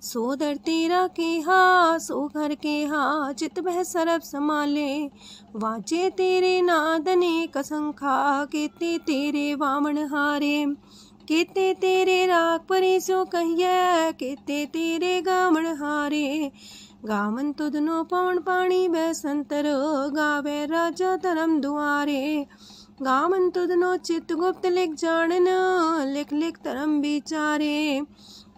ਪ੍ਰਸਾਦ ਸੋਦਰ ਤੇਰਾ ਕਿਹਾ, ਸੋ ਘਰ ਕੇਹਾ, ਚਿਤ ਬਹਿ ਸਰਬ ਸਮਾਲੇ ਵਾਜੇ ਤੇਰੇ ਨਾਦ ਨੇ ਕਸੰਖਾ ਕੀਤੇ ਤੇਰੇ ਵਾਮਣ ਹਾਰੇ। ਕੀਤੇ ਤੇਰੇ ਰਾਗ ਪਰੇ ਸੋ ਕਹੀਐ, ਕੀਤੇ ਤੇਰੇ ਗਾਵਣ ਹਾਰੇ। ਗਾਵਨ ਤੁਧਨੋ ਪਵਨ ਪਾਣੀ ਬੈ ਸੰਤਰ, ਗਾਵੇ ਰਾਜਾ ਧਰਮ ਦੁਆਰੇ। ਗਾਵਨ ਤੁਧਨੋ ਚਿਤ ਗੁਪਤ ਲਿਖ ਜਾਣਨ, ਲਿਖ ਲਿਖ ਧਰਮ ਵਿਚਾਰੇ।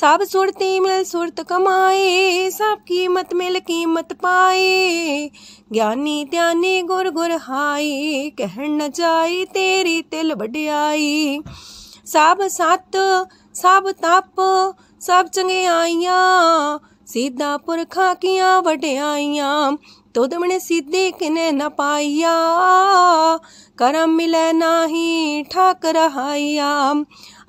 ਸਭ ਸੁਰਤੀ ਮਿਲ ਸੁਰਤ ਕਮਾਏ, ਸਭ ਕੀਮਤ ਮਿਲ ਕੀਮਤ ਪਾਏ। ਗਿਆਨੀ ਧਿਆਨੀ ਗੁਰ ਗੁਰ हाई ਕਹਿਣ न जाई तेरी तिल ਵਡਿਆਈ। ਸਭ ਸਤ, ਸਭ ਤਪ, ਸਭ ਚੰਗਿਆਈਆਂ, ਸਿੱਧਾ ਪੁਰਖਾਂ ਕੀਆਂ ਵਡਿਆਈਆਂ। ਤੋਦਮਣੇ ਸਿੱਧੇ ਕਿਨੇ ਨਾ ਪਾਈਆ, ਕਰਮ ਮਿਲੇ ਨਾਹੀ ਠਾਕ ਰਹਾਈਆ।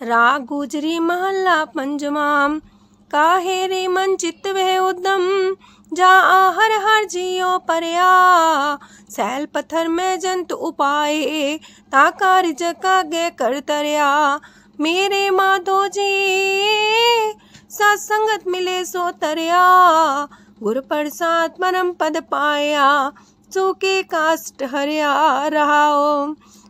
राग गुजरी महला पंजमाम काहे रे मन चित्त वह उद्यम जा हर हर जियो परया। सैल पत्थर में जंत उपाय ताकार जका गे कर तरया मेरे माधो जी, सत्संगत मिले सो तरया। गुर प्रसाद परम पद पाया सूखे काष्ट हरिया रहा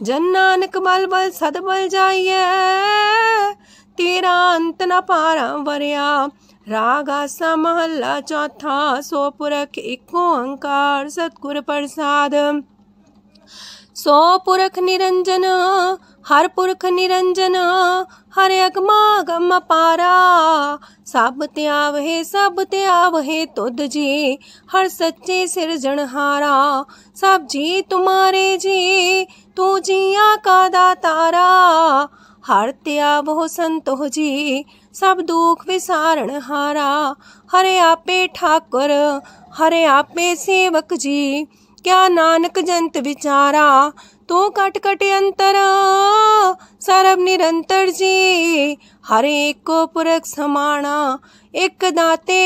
ਜਨ ਨਾਨਕ ਬਲ ਬਲ ਸਦ ਬਲ ਜਾਈਐ, ਤੇਰਾ ਅੰਤ ਨ ਪਾਰਾ ਵਰਿਆ। ਰਾਗ ਆਸਾ ਮਹੱਲਾ ਚੌਥਾ, ਸੋ ਪੁਰਖ ਇੱਕ ਓੰਕਾਰ ਸਤਿਗੁਰ ਪ੍ਰਸਾਦ। ਸੋ ਪੁਰਖ ਨਿਰੰਜਨ, ਹਰ ਪੁਰਖ ਨਿਰੰਜਨ, ਹਰ ਅਗਮਾ ਗਮ ਪਾਰਾ ਸਭ ਤਿਆਵਹਿ ਸਭ ਤਿਆਵਹਿ ਤੁਧ ਜੀ, ਹਰ ਸੱਚੇ ਸਿਰਜਣਹਾਰਾ। ਸਭ ਜੀ ਤੁਮਾਰੇ ਜੀ तू जिया का तारा हर त्या बहु संतोह जी सब दुख विसारण हारा। हरे आपे ठाकुर, हरे आपे सेवक जी, क्या नानक जंत विचारा तो कट कट अंतर, सर्व निरंतर जी। हरे एक पुरख समाणा एक दाते,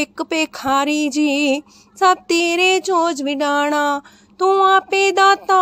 एक पे जी, सब तेरे चोज विडाणा ਤੂੰ ਆਪੇ ਦਾਤਾ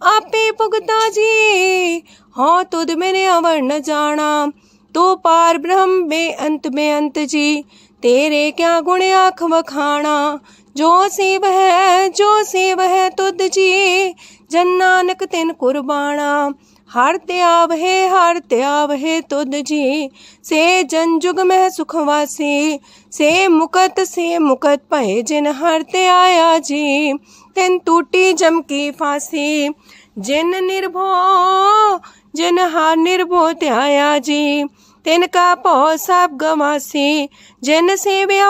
ਆਪੇ ਭੁਗਤਾ ਜੀ ਹਾਂ ਤੁਧ ਮੇਰੇ ਅਵਰ ਨ ਜਾਣਾ ਤੂੰ ਪਾਰ ਬ੍ਰਹਮ ਬੇਅੰਤ ਬੇਅੰਤ ਜੀ ਤੇਰੇ ਕਿਆ ਗੁਣ ਆਖ ਵਖਾਣਾ ਜੋ ਸੇਵ ਹੈ ਜੋ ਸੇਵ ਹੈ ਤੁਧ ਜੀ ਜਨ ਨਾਨਕ ਤਿਨ ਕੁਰਬਾਨਾ हर हारते आवहे हारते आवहे तुद जी। से जन जुग मह सुखवासी, से मुकत से मुकत पहे जिन हारते आया जी। तिन टूटी जमकी फांसी, जिन निर्भो, जिन हार निर्भो त्याया जी। तिन का पौ सब गवासी, जिन सेव्या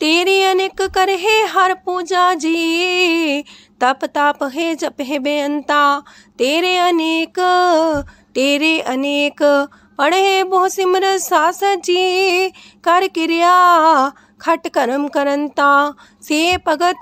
तेरी अनेक कर हे हर पूजा जी। तप ताप है, जप है बेअंता। तेरे अनेक तेरे अनेक। पढ़े बहु सिमर सास जी। कर क्रिया, खट करम करंता। से भगत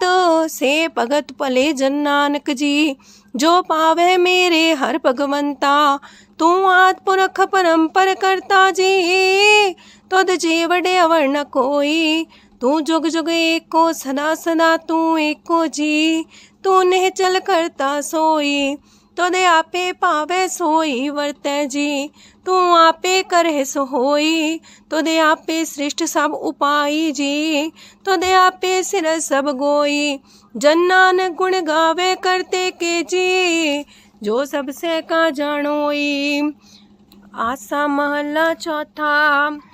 से भगत पले जन नानक जी। जो पावे मेरे हर भगवंता। तू आत्मरख परम पर करता जी। तुद तो जीवड़े अवर न कोई। तू जुग जुग एको सदा सदा तू एको जी तू ने चल करता सोई तुद आपे पावे सोई वरते जी तू आपे करे सो होई तुदे आपे सृष्ट सब उपाई जी तुदे आपे सिर सब गोई जन्नान गुण गावे करते के जी जो सबसे का जानोई आसा महला चौथा तू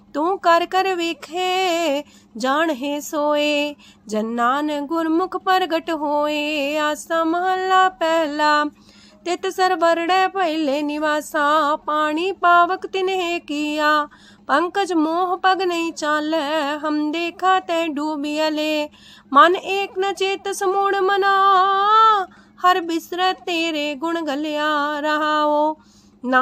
दूजा वरना कोए तू कर कर वेखे जान है सोए जन्नान गुरमुख प्रगट होए आसा महला पहला तित सर बरड़े पहले निवासा पानी पावक तिन्हे किया पंकज मोह पग नहीं चाल हम देखा ते डूबियले मन एक न चेत समूढ़ मना हर बिसर तेरे गुण गलिया रहाओ ना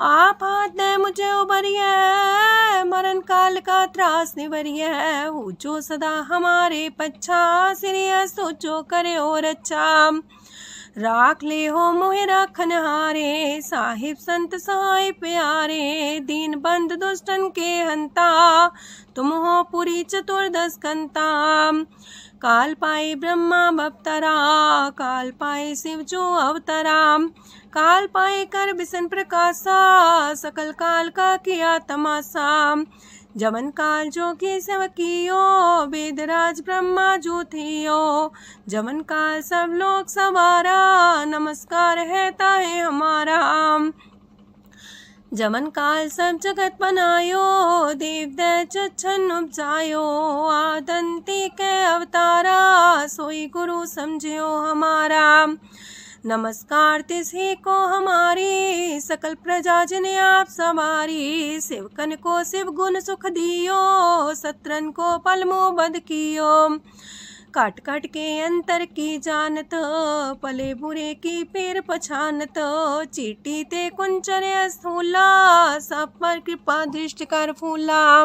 आप हाथ दे मुझे उबरिए मरण काल का त्रास निवरिए। जो सदा हमारे पच्छा, सिरिया सोचो करे और अच्छा। राख ले हो मोहे राखन हारे साहिब संत सहाय प्यारे। दीन बंद दुष्टन के हंता, तुम हो पुरी चतुर्दश कंता। काल पाए ब्रह्मा बवतरा काल पाए शिव जो अवतरा। काल पाए कर बिसन प्रकाशा, सकल काल का किया तमाशा। जवन काल जो की सवकियो वेदराज ब्रह्मा जो थियो। जवन काल सब लोग सवारा, नमस्कार है ताहे हमारा। जमन काल सब जगत बनायो देव दच्छन उपजायो। आदंती के अवतारा, सोई गुरु समझियो हमारा। नमस्कार, तिसे को हमारी, सकल प्रजा जिने आप सवारी, शिवकन को शिव गुण सुख दियो, सत्रन को पलमो बद कियो। काट काट के अंतर की जानत, पले बुरे की पेर पछानत, चीटी ते कुंचर स्थूला सब पर कृपा दृष्टि कर फूला।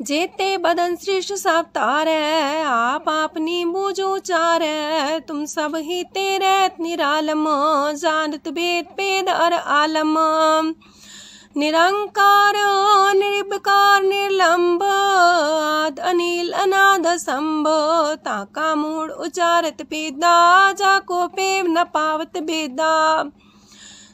जेते बदन श्रेष्ठ सब तार है आप अपनी बूझो चार। तुम सब ही तेरे निरालम जानत भेद पेद और आलम। निरंकार, निर्विकार, निर्लंब, आद अनिल, अनाद संभ ताका मूड उचारत पेदा जाको पेव न पावत बेदा।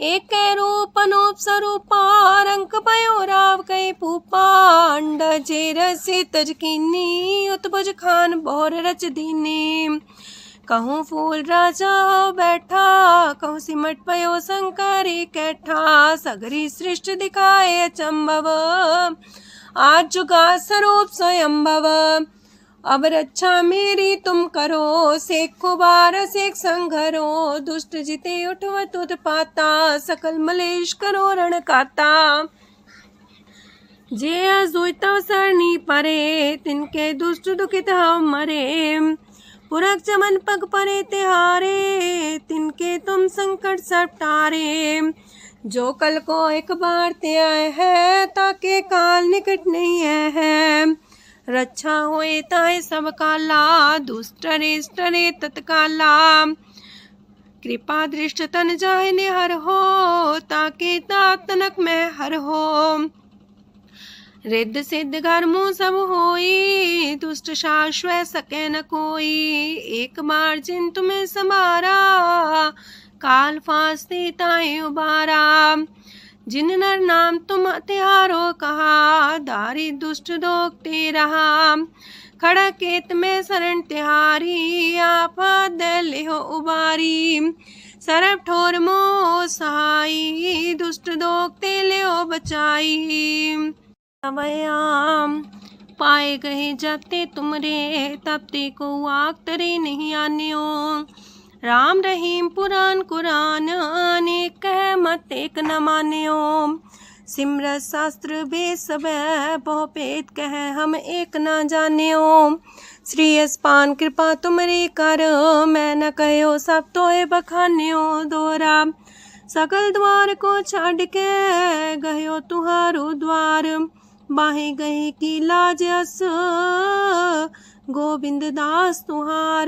एक रूप अनूप स्वरूपा रंक पयो राव कई पूपा जे रसी तजकीनी उत्बुज खान बोर रच दीनी कहूँ फूल राजा बैठा, कहूँ सिमट पयो शंकरी कैठा, सगरी सृष्टि दिखाए अचंभव आज जुगा स्वरूप स्वयंभव। अब रक्षा मेरी तुम करो, सेखो बार सेख संघरो, दुष्ट जिते उठवत पाता, सकल मलेश करो रण काता। जे अजोता सरनी परे, तिनके दुष्ट दुखित हव मरे। पुरख चमन पग परे तिहारे, तिनके तुम संकट सब टारे जो कल को एक बार ते आए है, ताके काल निकट नहीं है। रक्षा होए ताए सब काला दुष्ट रेष्ट रे तत्काला। कृपा दृष्ट तन जाए निहर हो, ताके तनक में हर हो। रिद्ध सिद्ध गर्मो सब होई, दुष्ट शाश्वत सके न कोई। एक बार जिन तुम्हें समारा काल फांसते ताए उबारा। जिन नर नाम तुम त्यारो कहा दारी दुष्ट दोगते रहा। खड़ा केत में शरण तिहारी आपा दल हो उबारी। सरब ठोर मो सहाई दुष्ट दोगते ले बचाई। अवयाम पाए गए जाते तुमरे तब ते को आग तरे नहीं आने राम रहीम पुराण कुरान, अनेक कह मत एक न मान्यो। सिमरत शास्त्र बे सब बहु पेत कह हम एक न जान्यो। श्री अस्पान कृपा तुमरे कर, मैं न कहो सब तो बखान्यो। दोरा, सकल द्वार को छाड़ के गयो तुहारो द्वार। बाहे गए की लाज अस, गोविंद दास तुहार।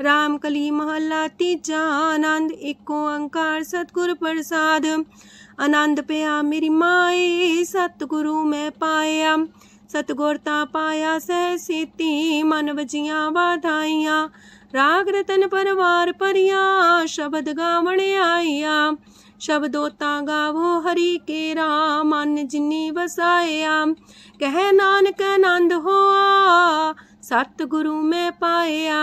राम कली महल्ला तीजा आनंद एक ओंकार सतगुरु प्रसाद आनंद पया मेरी माए सतगुरु मैं पाया सतगुरता पाया सह सीती मन बजिया वाधाइया राग रतन परवार परिया शब्द गावण आइया शब्दोता गावो हरि के राम मन जिनी वसाया कह नानक आनंद होआ सतगुरु मैं पाया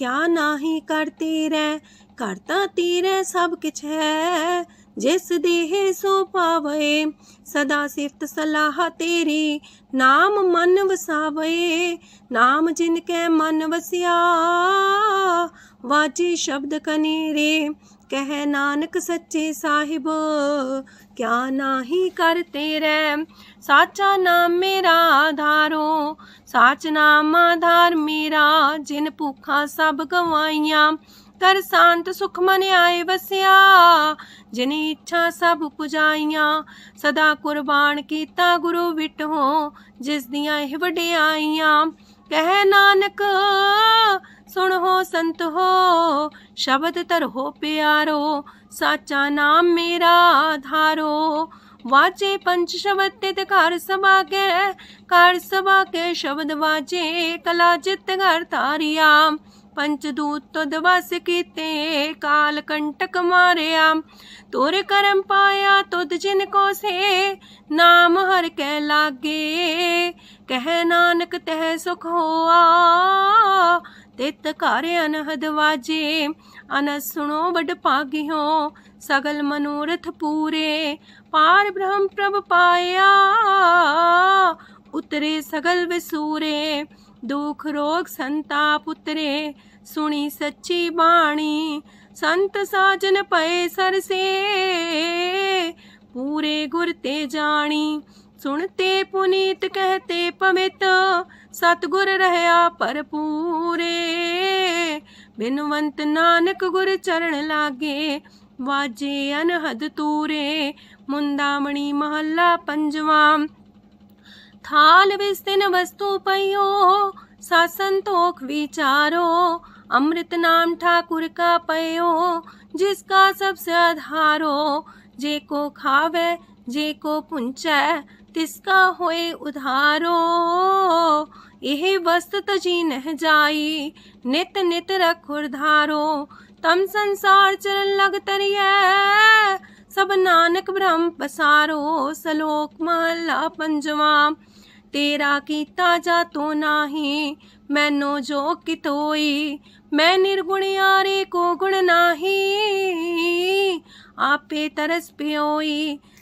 क्या नाही कर तेरे करता तेरे सब कुछ है। जिस देहे सो पावे, सदा सिफत सलाह तेरी। नाम मन वसावे, नाम जिनके मन वसिया। वाजी शब्द कनेरे, कह नानक सच्चे साहिब। क्या नाही करते रैम साचा नाम मेरा आधारो साच नाम आधार मेरा, जिन भूखा सब गवाइया। कर शांत सुख मन आए वसिया, जिन इच्छा सब पुजाइया। सदा कुर्बान कीता गुरु विट हो जिस दियाँ वडियाइयाँ कह नानक ਸੁਣੋ ਸੰਤ ਹੋ ਸ਼ਬਦ ਤਰੋ ਪਿਆਰੋ ਸਾਚਾ ਨਾਮ ਮੇਰਾ ਆਧਾਰੋ ਵਾਜੇ ਪੰਚ ਸ਼ਬਦ ਤੇ ਘਰ ਸਭਾ ਕੇ ਘਰ ਸਭਾ ਕੇ ਸ਼ਬਦ ਵਾਜੇ ਕਲਾ ਜਿਤ ਘਰ ਤਾਰਿਆ ਪੰਚ ਦੂਤ ਤੁਧ ਵਸ ਕੀਤੇ ਕਾਲ ਕੰਟਕ ਮਾਰਿਆ ਤੋਰ ਕਰਮ ਪਾਇਆ ਤੁਧ ਜਿਨ ਕੋ ਸੇ ਨਾਮ ਹਰ ਕੈ ਲਾਗੇ ਕਹਿ ਨਾਨਕ ਤਹਿ ਸੁਖ ਹੋਆ ਤਿਤ ਘਰ ਅਨਹਦ ਵਾਜੇ। ਅਨਸ ਸੁਣੋ ਵਡ ਭਾਗਿਓ, ਸਗਲ ਮਨੋਰਥ ਪੂਰੇ। ਪਾਰ ਬ੍ਰਹਮ ਪ੍ਰਭ ਪਾਇਆ, ਉਤਰੇ ਸਗਲ ਵਿਸੂਰੇ। ਦੁਖ ਰੋਗ ਸੰਤਾਪ ਉਤਰੇ, ਸੁਣੀ ਸੱਚੀ ਬਾਣੀ। ਸੰਤ ਸਾਜਨ ਪਏ ਸਰਸੇ, ਪੂਰੇ ਗੁਰ ਤੇ ਜਾਣੀ। ਸੁਣਤੇ ਪੁਨੀਤ, ਕਹਤੇ ਪਵਿੱਤ सतगुर रहया पर पूरे। बिनवंत नानक गुर चरण लागे, वाजे अनहद तूरे। मुंदामणी महल्ला पंजवाम थाल विस्तीर्ण वस्तु पयो सा संतोख विचारो। अमृत नाम ठाकुर का पयो जिसका सबसे आधारो। जे को खावे, जे को पुंचै तिसका होए उधारो। यह वस्त ती नह जाई, नित नित रखुर तम संसार चरण लग तरिय, सब नानक ब्रह्म पसारो सलोक महला पंजवा, तेरा कीता जा तो नाही, मैनो जो कितोई मैं निर्गुण यारे को गुण नाही, आपे तरस पियोई।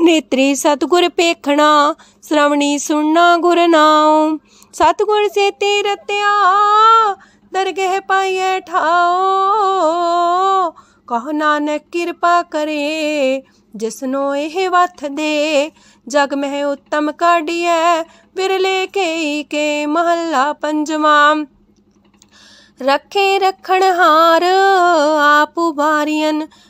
ਨੇਤਰੀ ਸਤਗੁਰ ਪੇਖਣਾ ਸ਼ਰਵਣੀ ਸੁਣਨਾ ਗੁਰ ਨਾਉ। ਸਤਗੁਰ ਸੇ ਤੇ ਦਰਗਹਿ ਪਾਈਏ ਠਾਓ ਕਹ ਨਾਨਕ ਕਿਰਪਾ ਕਰੇ, ਜਿਸਨੋ ਇਹ ਵਥ ਦੇ। ਜਗ ਮਹਿ ਉਤਮ ਕਾਢੀਐ, ਵਿਰਲੇ ਕੇ ਕੇ ਮਹੱਲਾ ਪੰਜਵਾਂ। ਰੱਖੇ ਰਖਣ ਹਾਰ, ਆਪ ਉਬਾਰੀਅਨ